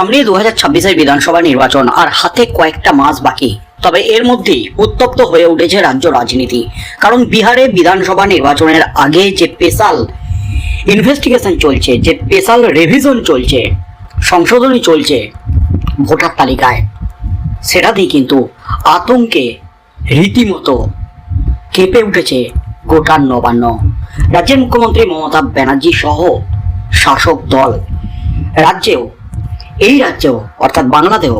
সামনে দু হাজার ছাব্বিশের বিধানসভা নির্বাচন আর হাতে কয়েকটা মাস বাকি। তবে এর মধ্যেই উত্তপ্ত হয়ে উঠেছে রাজ্য রাজনীতি। কারণ বিহারে বিধানসভা নির্বাচনের আগে যে স্পেশাল ইনভেস্টিগেশন চলছে, যে স্পেশাল রেভিশন চলছে, সংশোধনী চলছে ভোটার তালিকায়, সেটাতেই কিন্তু আতঙ্কে রীতিমতো কেঁপে উঠেছে গোটা নবান্ন। রাজ্যের মুখ্যমন্ত্রী মমতা ব্যানার্জি সহ শাসক দল। রাজ্যেও এই রাজ্যেও, অর্থাৎ বাংলাতেও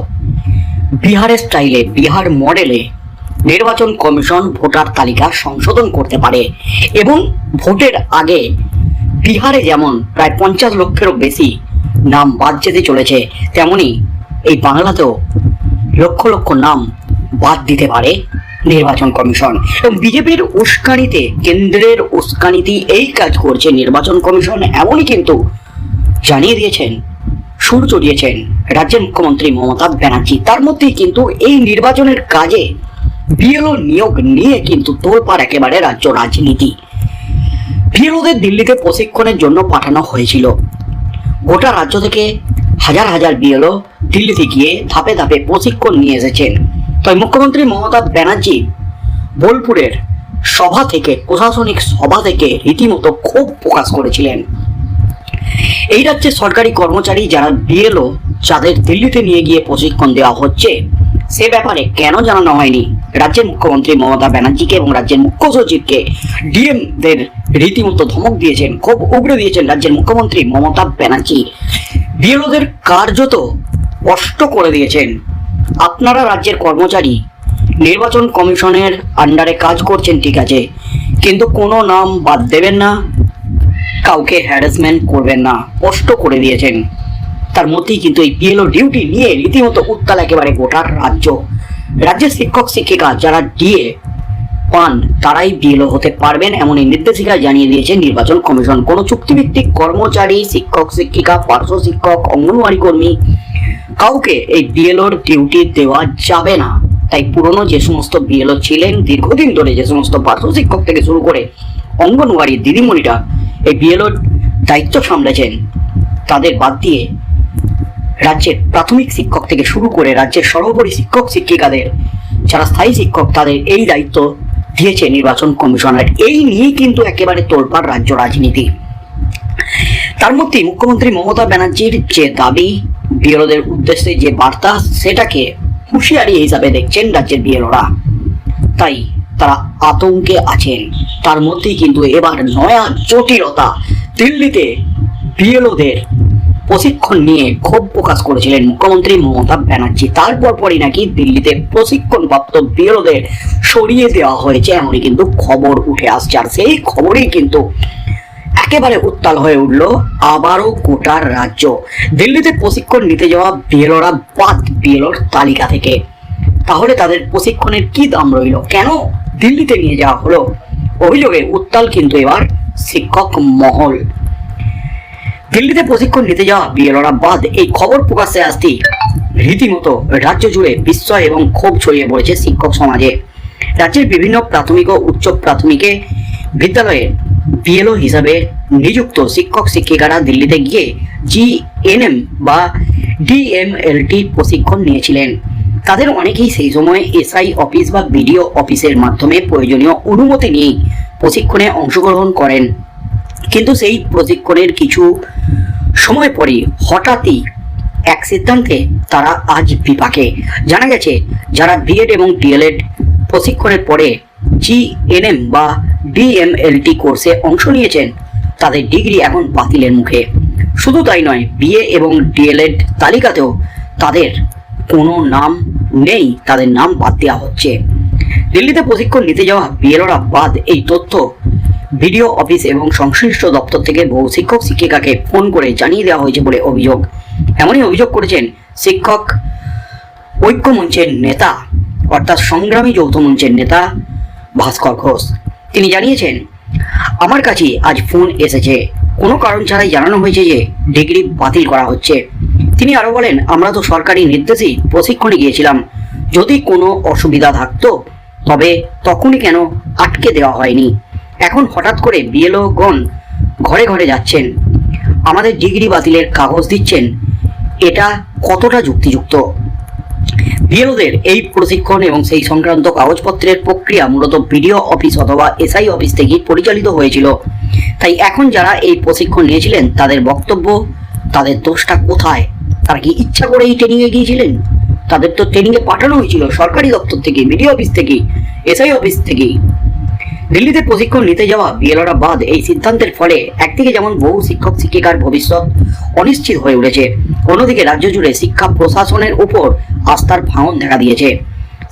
বিহারের স্টাইলে বিহার মডেলে নির্বাচন কমিশন ভোটার তালিকা সংশোধন করতে পারে এবং ভোটের আগে বিহারে যেমন প্রায় পঞ্চাশ লক্ষেরও বেশি নাম বাদ যেতে চলেছে, তেমনি এই বাংলাতেও লক্ষ লক্ষ নাম বাদ দিতে পারে নির্বাচন কমিশন। এবং বিজেপির উস্কানিতে, কেন্দ্রের উস্কানিতে এই কাজ করছে নির্বাচন কমিশন, এমনই কিন্তু জানিয়ে দিয়েছেন সুর চড়িয়েছেন রাজ্যের মুখ্যমন্ত্রী মমতা ব্যানার্জি। তার মধ্যেই কিন্তু এই নির্বাচনের কাজে বিএলও নিয়োগ নিয়ে কিন্তু তোলপাড় একেবারে রাজ্য রাজনীতি। বিএলওদের দিল্লিতে প্রশিক্ষণের জন্য পাঠানো হয়েছিল। গোটা রাজ্য থেকে হাজার হাজার বিএলও দিল্লিতে গিয়ে ধাপে ধাপে প্রশিক্ষণ নিয়ে এসেছেন। তবে মুখ্যমন্ত্রী মমতা ব্যানার্জি বোলপুরের সভা থেকে, প্রশাসনিক সভা থেকে রীতিমতো ক্ষোভ প্রকাশ করেছিলেন। এই রাজ্যের সরকারি কর্মচারী যারা বিএলও, যাদের দিল্লিতে নিয়ে গিয়ে প্রশিক্ষণ দেওয়া হচ্ছে, সে ব্যাপারে কেন জানানো হয়নি? রাজ্যের মুখ্যমন্ত্রী মমতা ব্যানার্জিকে এবং রাজ্যের মুখ্য সচিবকে ডিএমদের রীতিমতো ধমক দিয়েছেন খুব উগড়ে দিয়েছেন রাজ্যের মুখ্যমন্ত্রী মমতা ব্যানার্জি। বিএলওদের কার্যত কষ্ট করে দিয়েছেন, আপনারা রাজ্যের কর্মচারী, নির্বাচন কমিশনের আন্ডারে কাজ করছেন, ঠিক আছে, কিন্তু কোনো নাম বাদ দেবেন না কাউকে হ্যারাসমেন্ট করবেন না, কষ্ট করে দিয়েছেন। তার মধ্যেই কিন্তু এই বিএলও ডিউটি নিয়ে রীতিমতো উত্তাল একেবারে গোটার রাজ্য। রাজ্যের শিক্ষক, শিক্ষিকা যারা ডিএ পান, তারাই বিএলও হতে পারবেন এমন এই নির্দেশিকা জানিয়ে দিয়েছে নির্বাচন কমিশন। কোনো চুক্তিভিত্তিক কর্মচারী, শিক্ষক, শিক্ষিকা, পার্শ্ব শিক্ষক, অঙ্গনওয়াড়ি কর্মী কাউকে এই বিএলওর ডিউটি দেওয়া যাবে না। তাই পুরনো যে সমস্ত বিএলও ছিলেন, দীর্ঘদিন ধরে যে সমস্ত পার্শ্ব শিক্ষক থেকে শুরু করে অঙ্গনওয়াড়ি দিদিমণিরা এই বিএলওর দায়িত্ব সামলেছেন। তাদের বাদ দিয়ে রাজ্যের প্রাথমিক শিক্ষক থেকে শুরু করে রাজ্যের সর্বোপরি শিক্ষক, শিক্ষিকাদের, যারা স্থায়ী শিক্ষক, তাদের এই দায়িত্ব দিয়েছে নির্বাচন কমিশনার। এই নিয়েই কিন্তু একেবারে তোলপাড় রাজ্য রাজনীতি। তার মধ্যে মুখ্যমন্ত্রী মমতা ব্যানার্জির যে দাবি, বিএলওদের উদ্দেশ্যে যে বার্তা, সেটাকে হুঁশিয়ারি হিসাবে দেখছেন রাজ্যের বিএলওরা। তাই তারা আতঙ্কে আছেন। তার মধ্যেই কিন্তু এবার নয়া জটিলতা। দিল্লিতে বিএলওদের প্রশিক্ষণ নিয়ে ক্ষোভ প্রকাশ করেছিলেন মুখ্যমন্ত্রী মমতা ব্যানার্জি। তারপর পরই নাকি দিল্লিতে প্রশিক্ষণপ্রাপ্ত বিএলওদের সরিয়ে দেওয়া হয়েছে এমনই কিন্তু খবর উঠে আসছে। আর সেই খবরেই কিন্তু একেবারে উত্তাল হয়ে উঠল আবারও গোটার রাজ্য। দিল্লিতে প্রশিক্ষণ নিতে যাওয়া বিএলওরা বাদ বিএলওর তালিকা থেকে। তাহলে তাদের প্রশিক্ষণের কি দাম রইল? কেন দিল্লিতে নিয়ে যাওয়া হলো? অভিযোগে উত্তাল কিন্তু এবার শিক্ষক মহল। দিল্লিতে প্রশিক্ষণ নিতে যাওয়া বিএলওরা বাদ, এই খবর প্রকাশ্যে আসতেই রীতিমতো রাজ্য জুড়ে বিস্ময় এবং ক্ষোভ ছড়িয়ে পড়েছে শিক্ষক সমাজে। রাজ্যের বিভিন্ন প্রাথমিক ও উচ্চ প্রাথমিকে বিদ্যালয়ে বিএলও হিসাবে নিযুক্ত শিক্ষক শিক্ষিকারা দিল্লিতে গিয়ে জিএনএম বা ডিএমএলটি প্রশিক্ষণ নিয়েছিলেন। তাদের অনেকেই সেই সময় এসআই অফিস বা বিডিও অফিসের মাধ্যমে প্রয়োজনীয় অনুমতি নিয়ে প্রশিক্ষণে অংশগ্রহণ করেন। কিন্তু সেই প্রশিক্ষণের কিছু সময় পরে হঠাৎই এক সিদ্ধান্তে তারা আজ বিপাকে। জানা গেছে, যারা বিএড এবং ডিএলএড প্রশিক্ষণের পরে জিএনএম বা ডিএমএলটি কোর্সে অংশ নিয়েছেন, তাদের ডিগ্রি এখন বাতিলের মুখে। শুধু তাই নয় বিএ এবং ডিএলএড তালিকাতেও তাদের কোনো নাম নেই, তাদের নাম বাদ দেওয়া হচ্ছে। দিল্লিতে প্রশিক্ষণ নিতে যাওয়া বিএলওরা বাদ এই তথ্য। বিডিও অফিস এবং সংশ্লিষ্ট দপ্তর থেকে বহু শিক্ষক, শিক্ষিকাকে ফোন করে জানিয়ে দেওয়া হয়েছে বলে অভিযোগ। এমনই অভিযোগ করেছেন শিক্ষক ঐক্য মঞ্চের নেতা, অর্থাৎ সংগ্রামী যৌথ মঞ্চের নেতা ভাস্কর ঘোষ। তিনি জানিয়েছেন, আমার কাছে আজ ফোন এসেছে। কোনো কারণ ছাড়াই জানানো হয়েছে যে ডিগ্রি বাতিল করা হচ্ছে। তিনি আরও বলেন, আমরা তো সরকারি নির্দেশেই প্রশিক্ষণে গিয়েছিলাম। যদি কোনো অসুবিধা থাকতো, তবে তখনই কেন আটকে দেওয়া হয়নি? এখন হঠাৎ করে বিএলও গণ ঘরে ঘরে যাচ্ছেন। আমাদের ডিগ্রি বাতিলের কাগজ দিচ্ছেন। এটা কতটা যুক্তিযুক্ত? বিএলওদের এই প্রশিক্ষণ এবং সেই সংক্রান্ত কাগজপত্রের প্রক্রিয়া মূলত বিডিও অফিস অথবা এসআই অফিস থেকেই পরিচালিত হয়েছিল। তাই এখন যারা এই প্রশিক্ষণ নিয়েছিলেন, তাদের বক্তব্য, তাদের দোষটা কোথায়? তারা কি ইচ্ছা করে এই ট্রেনিংয়ে গিয়েছিলেন? তাদের তো ট্রেনিংয়ে পাঠানো হয়েছিল, সরকারি দপ্তর থেকে বিডিও অফিস থেকে এসআই অফিস থেকেই দিল্লিতে প্রশিক্ষণ নিতে যাওয়া বিএলওরা বাদ, এই সিদ্ধান্তের ফলে একদিকে যেমন বহু শিক্ষক, শিক্ষিকার ভবিষ্যৎ অনিশ্চিত হয়ে উঠেছে, অন্যদিকে রাজ্য জুড়ে শিক্ষা প্রশাসনের উপর আস্থার ভাঙন দেখা দিয়েছে।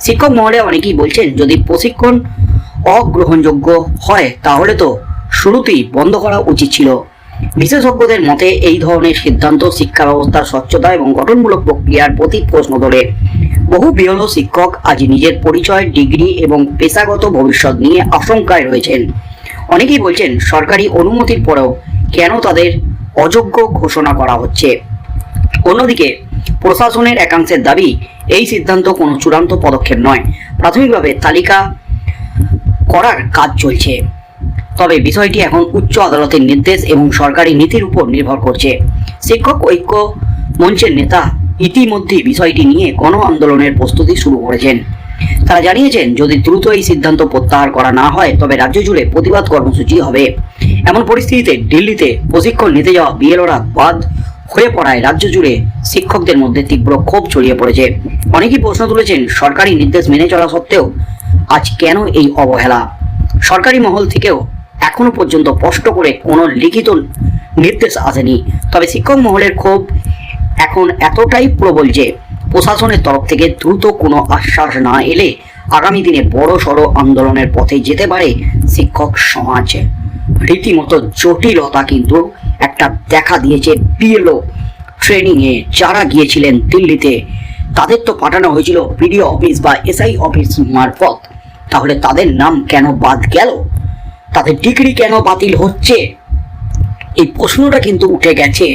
শিক্ষক মহলে অনেকেই বলছেন, যদি প্রশিক্ষণ অগ্রহণযোগ্য হয়, তাহলে তো শুরুতেই বন্ধ করা উচিত ছিল। বিশেষজ্ঞদের মতে, এই ধরনের সিদ্ধান্ত শিক্ষা ব্যবস্থার স্বচ্ছতা এবং গঠনমূলক প্রক্রিয়ার প্রতি প্রশ্ন তোলে। বহু বিরল শিক্ষক আজ নিজের পরিচয়, ডিগ্রি এবং পেশাগত ভবিষ্যৎ নিয়ে আশঙ্কায় রয়েছেন। অনেকেই বলছেন, সরকারি অনুমতির পরেও কেন তাদের অযোগ্য ঘোষণা করা হচ্ছে? অন্যদিকে, প্রশাসনের একাংশের দাবি, এই সিদ্ধান্ত কোনো চূড়ান্ত পদক্ষেপ নয়। প্রাথমিকভাবে তালিকা করার কাজ চলছে। তবে বিষয়টি এখন উচ্চ আদালতের নির্দেশ এবং সরকারি নীতির উপর নির্ভর করছে। শিক্ষক ঐক্য মঞ্চের নেতা ইতিমধ্যে বিষয়টি নিয়ে গণ আন্দোলনের প্রস্তুতি শুরু করেছেন। তারা জানিয়েছেন, যদি দ্রুত এই সিদ্ধান্ত প্রত্যাহার করা না হয়, তবে রাজ্য জুড়ে প্রতিবাদ কর্মসূচি হবে। এমন পরিস্থিতিতে দিল্লিতে প্রশিক্ষণ নিতে যাওয়া বিএলওরা বাদ হয়ে পড়ায় রাজ্য জুড়ে শিক্ষকদের মধ্যে তীব্র ক্ষোভ ছড়িয়ে পড়েছে। অনেকেই প্রশ্ন তুলেছেন, সরকারি নির্দেশ মেনে চলা সত্ত্বেও আজ কেন এই অবহেলা? সরকারি মহল থেকেও এখনও পর্যন্ত স্পষ্ট করে কোনো লিখিত নির্দেশ আসেনি। তবে শিক্ষক মহলের ক্ষোভ এখন এতটাই প্রবল যে প্রশাসনের তরফ থেকে দ্রুত কোনো আশ্বাস না এলে আগামী দিনে বড় সড়ো আন্দোলনের পথে যেতে পারে শিক্ষক সমাজ। রীতিমতো জটিলতা কিন্তু একটা দেখা দিয়েছে বিএলও ট্রেনিংয়ে। যারা গিয়েছিলেন দিল্লিতে, তাদের তো পাঠানো হয়েছিল বিডিও অফিস বা এসআই অফিস মারফত। তাহলে তাদের নাম কেন বাদ গেল? তাদের ডিগ্রি কেন বাতিল হচ্ছে? এই প্রশ্নটা কিন্তু উঠে গেছে।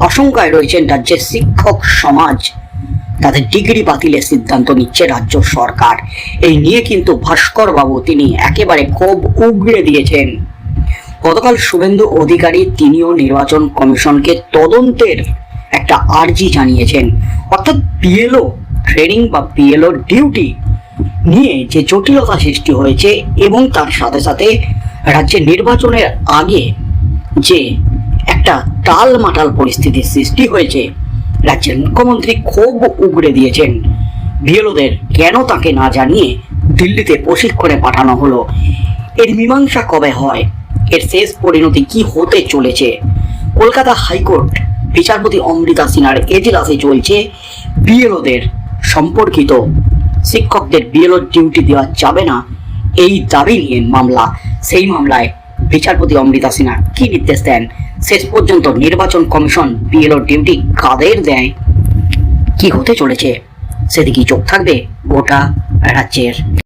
আশঙ্কায় রয়েছেন রাজ্যের শিক্ষক সমাজ। তাদের ডিগ্রি বাতিলের সিদ্ধান্ত নিচ্ছে রাজ্য সরকার। এই নিয়ে কিন্তু ভাস্কর বাবু তিনি একেবারে খুব উগড়ে দিয়েছেন। গতকাল শুভেন্দু অধিকারী তিনিও নির্বাচন কমিশনকে তদন্তের একটা আর্জি জানিয়েছেন। অর্থাৎ পিএলও ট্রেনিং বা পিএলও ডিউটি নিয়ে যে জটিলতা সৃষ্টি হয়েছে এবং তার সাথে সাথে রাজ্যের নির্বাচনের আগে যে একটা টাল মাটাল পরিস্থিতির সৃষ্টি হয়েছে, রাজ্যের মুখ্যমন্ত্রী খুব উগড়ে দিয়েছেন। বিএলওদের কেন তাকে না জানিয়ে দিল্লিতে প্রশিক্ষণে পাঠানো হলো? এর মীমাংসা কবে হয়? এর শেষ পরিণতি কি হতে চলেছে? কলকাতা হাইকোর্ট বিচারপতি অমৃতা সিনহার এজলাসে চলছে বিএলওদের সম্পর্কিত। শিক্ষকদের বিএলও ডিউটি দেওয়া যাবে না, এই দাবি নিয়ে মামলা। সেই মামলায় বিচারপতি অমৃতা সিনহা কি নির্দেশ দেন? শেষ পর্যন্ত নির্বাচন কমিশন বিএলও ডিউটি কাদের দেয়? কি হতে চলেছে? সেদিকেই চোখ থাকবে গোটা রাজ্যের।